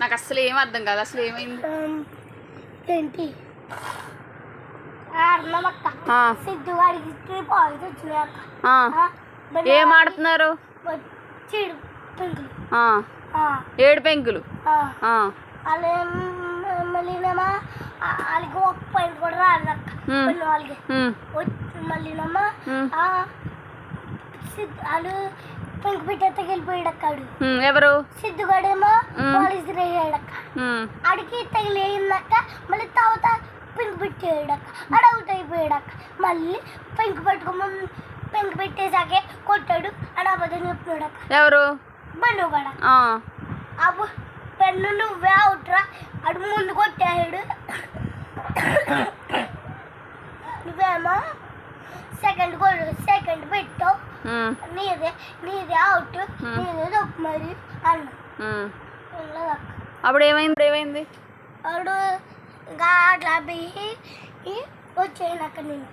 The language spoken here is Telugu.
నాకు అసలు ఏం అర్థం కాదు అసలు ఏమైంది? ఏంటి. ఆ, మళ్ళీ ఏం ఆడుతున్నారు? ఏడు పెంకులు. వాళ్ళకి ఒక పాయింట్ కూడా రాదు అక్క. మ్. కొన్ని వాళ్ళకి. వచ్చి మళ్ళీనమ్మా వాళ్ళు పెంకు పెట్టేస్తే వెళ్ళిపోయాడు అక్కడు. ఎవరు? సిద్ధుగాడేమో. పోలీస్ అక్క. ఉమ్, అడిగి తగిలేయిందక్క మళ్ళీ తర్వాత పెంకు పెట్టేయడక్క అడ అవుట్ అయిపోయాడక్క మళ్ళీ పెంకు పెట్టుకోమని పెంకు పెట్టేసాకే కొట్టాడు అని అబద్ధం చెప్తున్నాడక్క ఎవరు? బండు కూడా అబ్బు పెన్ను నువ్వే అవుట్రా అడు ముందు కొట్టాడు నువ్వేమో సెకండ్ సెకండ్ పెట్టావు ఉమ్, నీదే నీదే అవుట్ మ్. నీదే తప్పు మరి అన్న ఉమ్. ఉండదక్క అప్పుడు ఏమైంది ఏమైంది? వాడు ఇంకా అట్లా పోయి వచ్చాను అక్కడ నేను.